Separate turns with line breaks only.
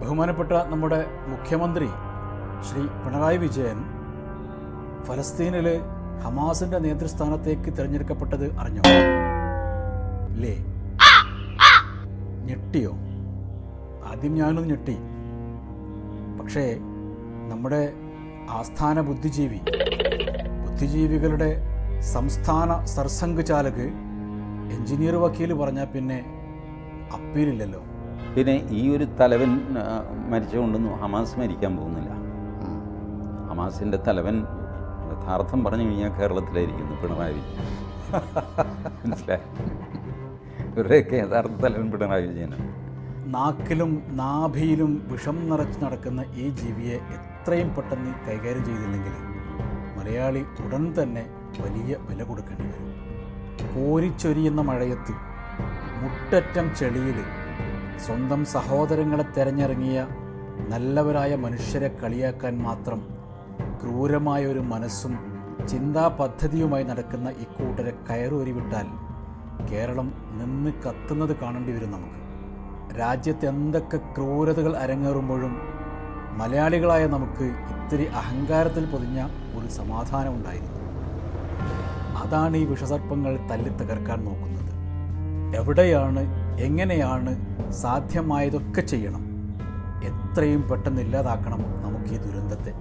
ബഹുമാനപ്പെട്ട നമ്മുടെ മുഖ്യമന്ത്രി ശ്രീ പിണറായി വിജയൻ ഫലസ്തീനിൽ ഹമാസിന്റെ നേതൃസ്ഥാനത്തേക്ക് തിരഞ്ഞെടുക്കപ്പെട്ടത് അറിഞ്ഞോ? അല്ലേ ഞെട്ടിയോ? ആദ്യം ഞാനൊന്ന് ഞെട്ടി. പക്ഷേ നമ്മുടെ ആസ്ഥാന ബുദ്ധിജീവി ബുദ്ധിജീവികളുടെ സംസ്ഥാന സർസംഘ് ചാലക് എഞ്ചിനീയർ വക്കീൽ പറഞ്ഞാൽ പിന്നെ അപ്പീലില്ലല്ലോ.
പിന്നെ ഈ ഒരു തലവൻ മരിച്ചുകൊണ്ടൊന്നും ഹമാസ് മരിക്കാൻ പോകുന്നില്ല. ഹമാസിന്റെ തലവൻ യഥാർത്ഥം പറഞ്ഞു കഴിഞ്ഞാൽ കേരളത്തിലായിരിക്കുന്നു പിണറായി വിജയൻ. മനസ്സിലായി? ഇവരുടെയൊക്കെ യഥാർത്ഥ തലവൻ പിണറായി വിജയനാണ്.
നാക്കിലും നാഭിയിലും വിഷം നിറച്ച് നടക്കുന്ന ഈ ജീവിയെ എത്രയും പെട്ടെന്ന് കൈകാര്യം ചെയ്തില്ലെങ്കിൽ മലയാളി ഉടൻ തന്നെ വലിയ വില കൊടുക്കേണ്ടി വരും. കോരിച്ചൊരിയുന്ന മഴയത്ത് മുട്ടറ്റം ചെളിയിൽ സ്വന്തം സഹോദരങ്ങളെ തെരഞ്ഞിറങ്ങിയ നല്ലവരായ മനുഷ്യരെ കളിയാക്കാൻ മാത്രം ക്രൂരമായ ഒരു മനസ്സും ചിന്താ പദ്ധതിയുമായി നടക്കുന്ന ഇക്കൂട്ടരെ കയറൂരി വിട്ടാൽ കേരളം നിന്ന് കത്തുന്നത് കാണേണ്ടി വരും നമുക്ക്. രാജ്യത്ത് എന്തൊക്കെ ക്രൂരതകൾ അരങ്ങേറുമ്പോഴും മലയാളികളായ നമുക്ക് ഇത്തിരി അഹങ്കാരത്തിൽ പൊതിഞ്ഞ ഒരു സമാധാനം ഉണ്ടായിരുന്നു. അതാണ് ഈ വിഷസർപ്പങ്ങൾ തല്ലി തകർക്കാൻ നോക്കുന്നത്. എവിടെയാണ് എങ്ങനെയാണ് സാധ്യമായതൊക്കെ ചെയ്യണം. എത്രയും പെട്ടെന്ന് ഇല്ലാതാക്കണം നമുക്ക് ഈ ദുരന്തത്തെ.